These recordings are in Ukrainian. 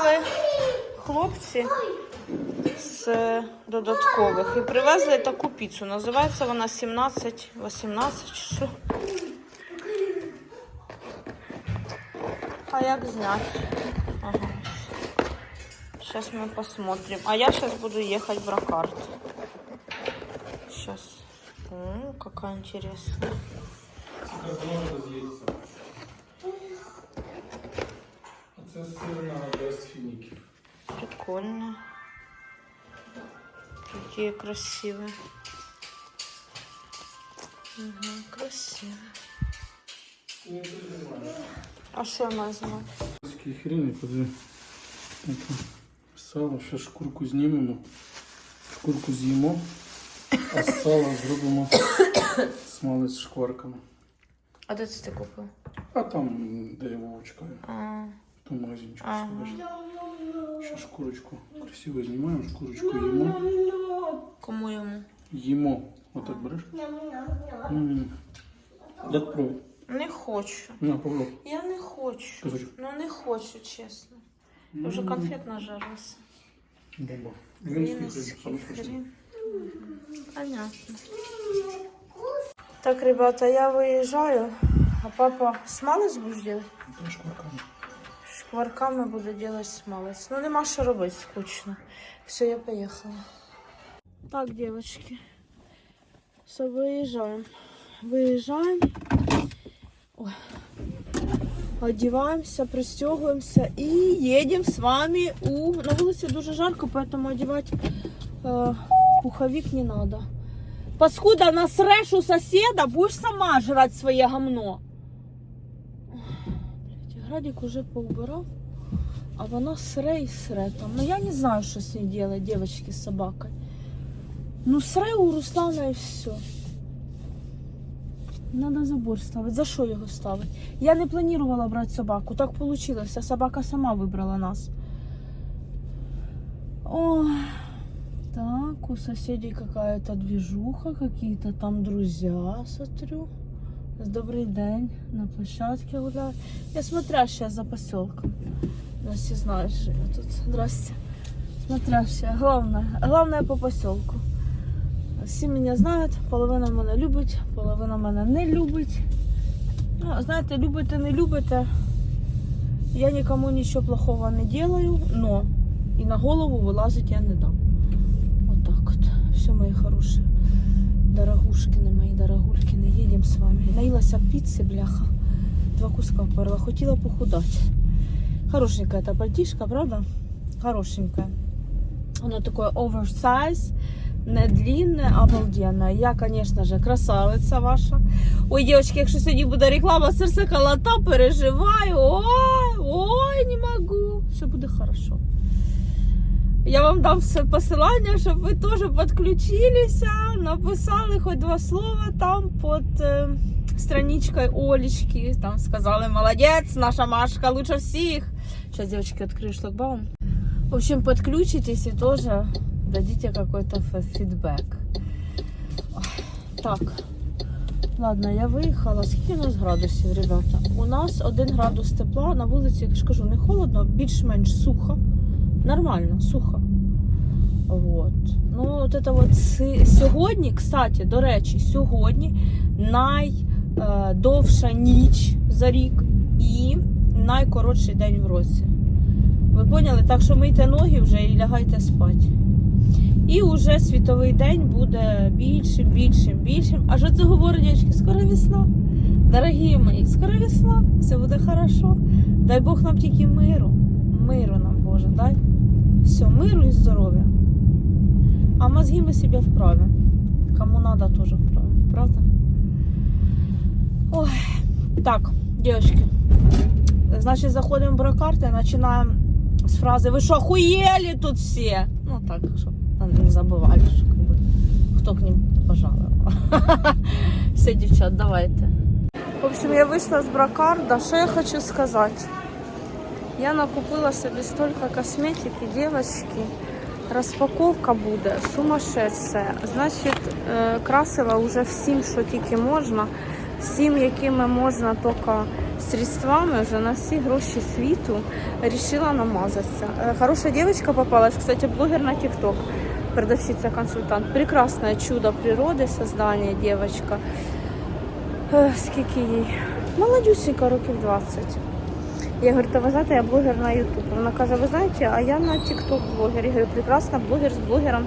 приїхали хлопці з е, додаткових і привезли таку піцу. Називається вона 17-18 чи що. А як зняти? Ага. Сейчас мы посмотрим. А я сейчас буду ехать в Бракарт. Сейчас. О, какая интересная. Какие красивые. Угу, красиво. А що я маю знати? Такий хрін, подиви. Сало, ще шкурку знімемо. Шкурку з'їмо, а з сала зробимо смалець з шкварками. А де це ти купив? А там, де я вовчка, А, то магазинчик. Ага. Ще шкурочку красиво знімаємо, шкурочку їмо. кому йому? Їмо. Отак береш? М. Як пробуй. Не хочу. На, попробуй. Я не хочу. Кажи. Ну не хочу, чесно. Я вже конфет нажарилася. Бомба. Вінницький. Понятно. Так, ребята, я виїжджаю, а папа будеш делать? Та шкварками. Шкварками буду делать смалець. Ну нема що робити, скучно. Все, я поїхала. Так, девочки. Все, виїжджаємо. Виїжджаємо. Ой. Одеваемся, пристегиваемся и едем с вами у... На улице дуже жарко, поэтому одевать э, пуховик не надо. Паскуда, насрешь у соседа, будешь сама жрать своє гамно. Градик уже поубирав, а вона сре і сре там. Ну я не знаю, що з ней делать, девочки з собакою. Ну сре у Руслана і все. Надо забор ставити. За що його ставити? Я не планувала брати собаку. Так вийшло. Собака сама вибрала нас. Ой. Так, у соседей какая-то движуха, какие-то там друзья, смотрю. Добрый день, на площадке гуляю. Я смотрящая за поселком. Ну, все знают, что я тут. Здрасте. Смотрящая. Главное, главное по поселку. Всі мене знають, половина мене любить, половина мене не любить. Ну, знаєте, любите, не любите. Я нікому нічого плохого не делаю, но і на голову вилазить я не дам. Вот так вот. Все, мои хорошие. Дорогушкины, мои дорогулькины, едем с вами. Наїлася пиццы, бляха. Два куска вперла. Хотіла похудать. Хорошенькая эта пальтишка, правда? Хорошенькая. Оно такое oversize, не длинне, обалденне. Я, конечно же, красавиця ваша. Ой, девочки, якщо сьогодні буде реклама, серце колота, переживаю. Ой, ой, не можу. Все буде хорошо. Я вам дам все посилання, щоб ви теж підключилися, написали хоч два слова там під е, страничкою Олечки. Там сказали, молодець, наша Машка лучше всіх. Сейчас, девочки, открою шлагбаум. В общем, подключитесь и тоже дадите какой-то ф- фидбэк. Ой, Так, ладно, я виїхала. Скільки у нас градусів, ребята? У нас 1 градус тепла, на вулиці, я ж кажу, не холодно, більш-менш сухо. Нормально, сухо. Вот. Ну, от это вот сьогодні, кстати, до речі, сьогодні найдовша ніч за рік і найкоротший день в році. Ви поняли? Так що мийте ноги вже і лягайте спати. І вже світовий день буде більшим, більшим, більшим. А що це говорить, дівчатки? Скоро весна. Дорогі мої, скоро весна, все буде хорошо. Дай Бог нам тільки миру. Миру нам, Боже, дай. Все, миру і здоров'я. А мозги ми себе вправим. Кому надо, тоже вправим. Правда? Ой. Так, девочки. Значить, заходимо в бракарти, починаємо з фрази Ви що, охуєлі тут всі? Ну так, щоб не забували, що как бы, хто к ним пожалував. Все, дівчат, давайте. В общем, я вийшла з бракарда. Що я хочу сказати? Я накупила собі столько косметики, девочки. Розпаковка буде сумасшедшая. Значить, е, красила вже всім, що тільки можна. Всім, якими можна тільки средствами вже на всі гроші світу рішила намазатися. Е, Хороша дівчинка попалась, кстати, блогер на TikTok, продавщиця-консультант. Прекрасне чудо природи, создання дівчинка. Е, Скільки їй? Молодюсенька, років 20. Я говорю, та ви знаєте, я блогер на YouTube. Вона каже, ви знаєте, а я на TikTok блогер. Я говорю, прекрасно, блогер з блогером.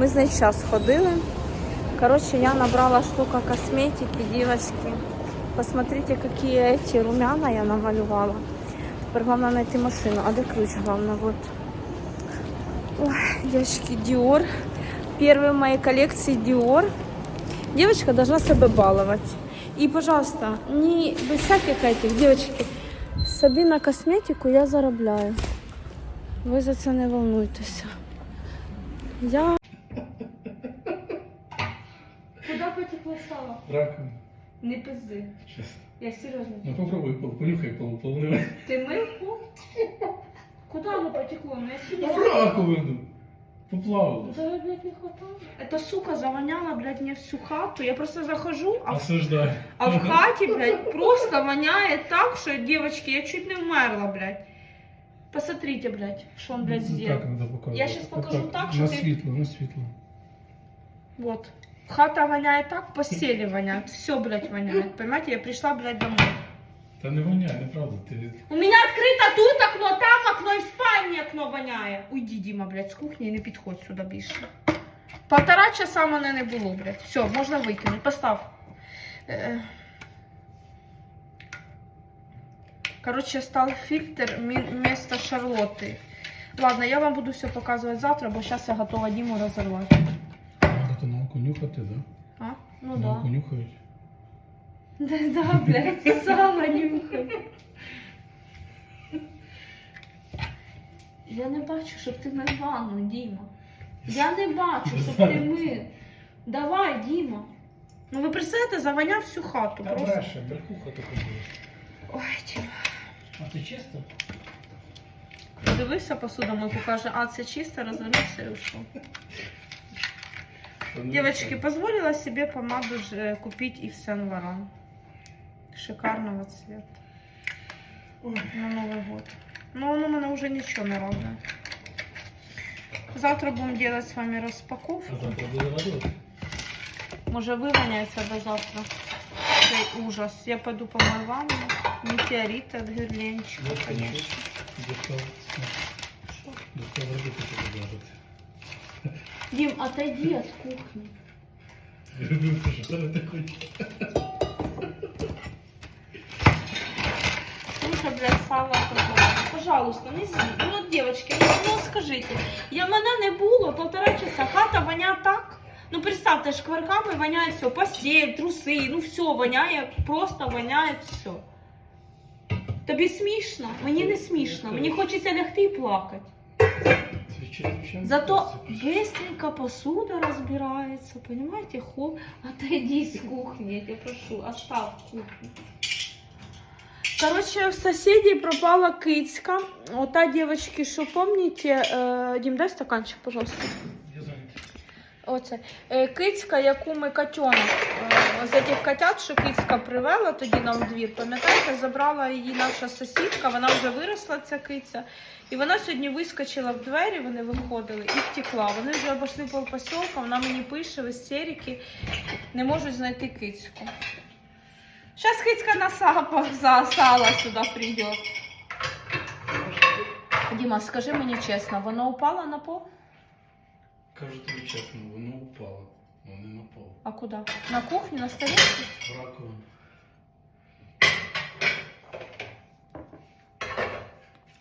Ми з нею час ходили. Короче, я набрала столько косметики, девочки. Посмотрите, какие эти румяна я намалювала. Теперь главное найти машину. А где ключ главное? Вот. Ой, девочки, Dior. Первый в моей коллекции Dior. Девочка должна себя баловать. И, пожалуйста, не без всяких этих, девочки, собі на косметику я заробляю. Ви за це не волнуйтеся. Я... Куда потекло сало? Раковина. Не пизди. Сейчас. Я серйозно. Ну попробуй, понюхай пол, полный. Ти мив? Куда оно потекло? Ну я Ну в раковину. Поплавало. Да, блядь, не хватало. Эта сука завоняла, блядь, мне всю хату. Я просто захожу, а в, Осуждаю. а в хате, блядь, просто воняет так, что, девочки, я чуть не умерла, блядь. Посмотрите, блядь, что он, блядь, Ну, сделал. Так надо показывать. Я щас Вот покажу так, На что ты- светло, на светло. Вот. Хата воняет так, постели воняют. Все, блядь, воняет. Понимаете, я пришла, блядь, домой. Та не воняй, неправда. Ти... У меня открыто тут окно, там окно и в спальне окно воняє. Уйди, Діма, блядь, з кухні і не підходь сюди більше. Полтора часа мене не було, блядь. Все, можна викинути. Постав. Е. Короче, стал фильтр вместо Шарлотты. Ладно, я вам буду все показывать завтра, бо сейчас я готова Диму разорвать. Надо то науку нюхати, да? А? Ну науку да. нюхають. Да, да, блядь, сало нюхай. Я не бачу, щоб ти мив ванну, Діма. Я не бачу, щоб ти мив. Давай, Діма. Ну ви представляєте, заваняв всю хату. Та Просто. бреше, верхуха така була. Ой, Діма. А це чисто? Подивився посудомойку, каже, а це чисто, розвернувся і ушов. Девочки, позволила себе помаду ж- купить Yves Saint Laurent. Шикарного цвета. На Новый год. Но он у меня уже ничего не радует. Завтра будем делать с вами распаковку. А завтра буде радувати? Може вивоняється до завтра. Цей ужас. Я пойду по ванну. Метеорит от гирленчика, Вот, конечно. Тебе радувати. Дим, отойди от кухни. Слушай, блядь, сало. Пожалуйста, не з'їдь. Ну, девочки, ну, ну скажіть. Я мене не було полтора часа. Хата воняє так. Ну представте, шкварками воняє все. Постель, труси, ну все воняє, просто воняє все. Тобі смішно? Мені не смішно. Мені хочеться лягти і плакати. Зато быстренько посуда разбирается, понимаете, хол. Отойди с кухни, я тебя прошу, оставь кухню. Короче, в соседей пропала кицька. Вот та девочки, что помните, э, Дим, дай стаканчик, пожалуйста. Оце. Е, Кицька, яку ми котенок е, з цих котят, що кицька привела тоді нам в двір, пам'ятаєте, забрала її наша сусідка, вона вже виросла, ця киця. І вона сьогодні вискочила в двері, вони виходили і втекла. Вони вже обійшли по посілку, вона мені пише в істерики, не можуть знайти кицьку. Зараз кицька на сапах за сало сюди прийде. Діма, скажи мені чесно, вона упала на пол? Кажу тобі чесно, воно упало, але не на пол. А куди? На кухню, на столі? В раковину.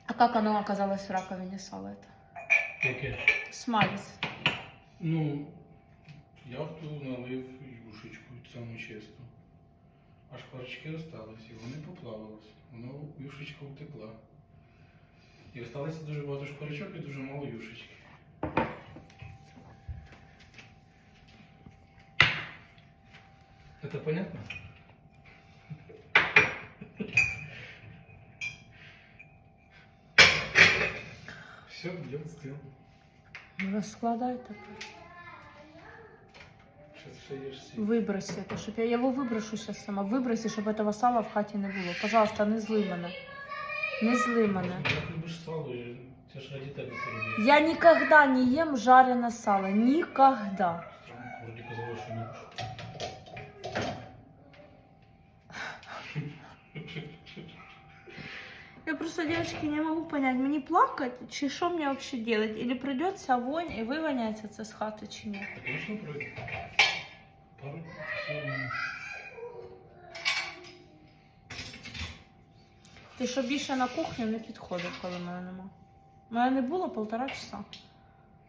А как оно оказалось в раковине сало это? Яке? Смалец. Ну, я в ту налив юшечку саму чисту. А шкварчики остались, і вони поплавились. Воно юшечка втекла. І осталося дуже багато шкварчок і дуже мало юшечки. Это понятно? Все, идем сделаем. Розкладай так. Сейчас ще є ж сіль. Выбрось это, щоб я його виброшу сейчас сама. Виброси, щоб этого сала в хаті не було. Пожалуйста, не зли мене. Не зли мене. Як любиш сало, я- це ж раді тебе це роблю. Я никогда не ем жареное сало. Никогда. Странно, вроді казала, що не любиш. Я просто, девочки, не могу понять, мне плакать, чи что мне вообще делать? Или придется вонь и вывоняется це з хати, чи ні? Так, Конечно, пройде. Пару. Ти що більше на кухню не підходив, коли мене нема. Мене не було полтора часа.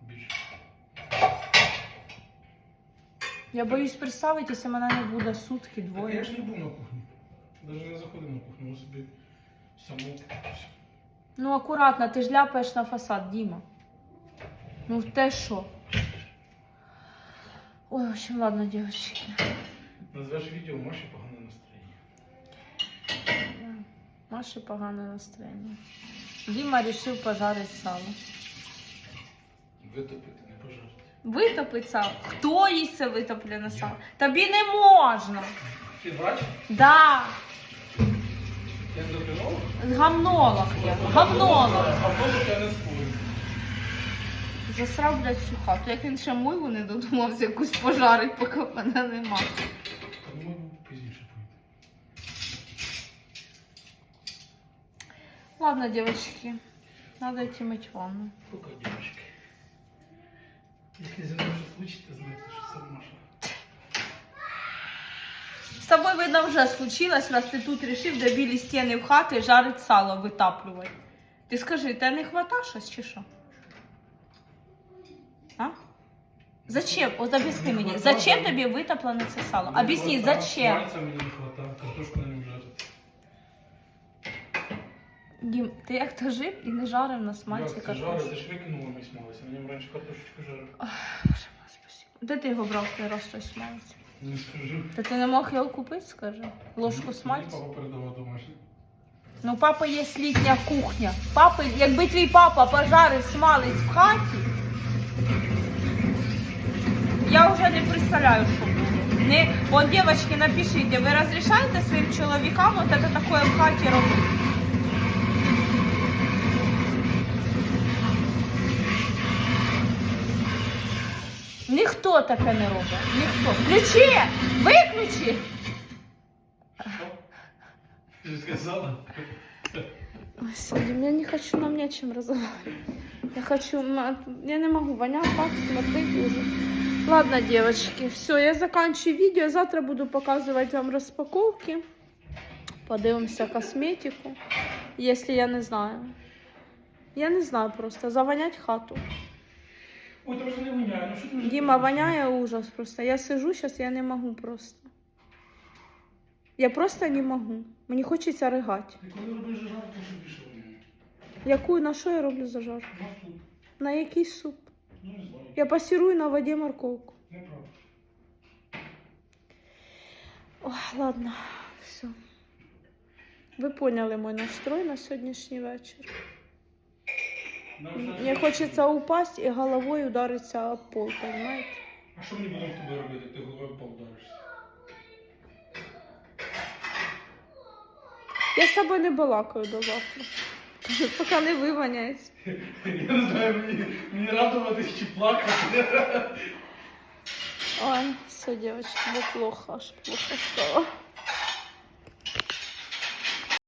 Більше. Я боюсь представити, якщо мене не буде сутки, Так я ж не був на кухні. Навіть не заходив на кухню, ми собі саму. Ну акуратно, ти ж ляпаєш на фасад, Діма. Ну те що? Ой, в общем, ладно, девочки. Назвеш відео Маші погане настроєння. Маші погане настроєння. Діма вирішив пожарити сало. Витопити, не пожарити. Витопить сало. Хто їсть це витоплене сало? Тобі не можна. Ти врач? Да. Ендокринолог? Гамнолог я. Гамнолог. Гамнолог я не спорю. Засрав, блядь, всю хату. Як він ще милу не додумався якусь пожарить, поки мене нема. Пізніше. Ладно, девочки. Надо идти мыть ванну. Пока, дівчатки. Якщо зі мною щось случиться, знайте, що це Маша. С тобой, видно, вже случилось, раз ти тут решив до білі стіни в хати жарить сало, витаплювати. Ти скажи, тебе не хвата щось чи що? А? Зачем? От об'ясни мені, зачем тобі витоплене це сало? Об'ясни, зачем? Мені не хватає, картошку не люблю. Дім, ти як то жив і не жарив на смальці Як це картошку? Ти ж викинула мій смалець, на ньому раніше картошечку жарив. Боже мой, спасибо. Де ти його брав той раз той смалець? Не скажу. Та ти не мог його купити, скажи? Ложку Мені смальцю? Папа передавав домашній. Ну, папа є літня кухня. Папа, якби твій папа пожарив смалець в хаті, я вже не представляю, що буде. Не, от, дівчатки, напишіть, ви розрішаєте своїм чоловікам от це таке в хаті робити? Ніхто таке не робить. Ніхто. Включи! Виключи! Що? Ти ж сказала? Господи, я не хочу нам не о разговаривать. Я хочу, я не могу, вонять так, смотреть уже. Ладно, девочки, все, я заканчиваю видео. Завтра буду показывать вам распаковки. Подивимося косметику, если я не знаю. Я не знаю просто, завонять хату. Ой, там вже не воняє, ну що ти вже... Дима, воняє ужас просто. Я сижу сейчас, я не могу просто. Я просто не могу. Мені хочеться ригати. Ти коли робиш жарку, що більше воняє? Яку, на що я роблю зажар? На суп. На який суп? Я пассирую на воде морковку. Ой, ладно, все. Ви поняли мой настрой на сьогоднішній вечір. Мені хочеться упасть і головою ударитися об пол, понимаете? А що мені будемо з тобою робити? Ти головою пол вдаришся. Я з тобою не балакаю до завтра. Поки не виваняється. Я не знаю, мені, мені радуватись чи плакати. Ой, все, девочки, бо плохо, аж плохо стало.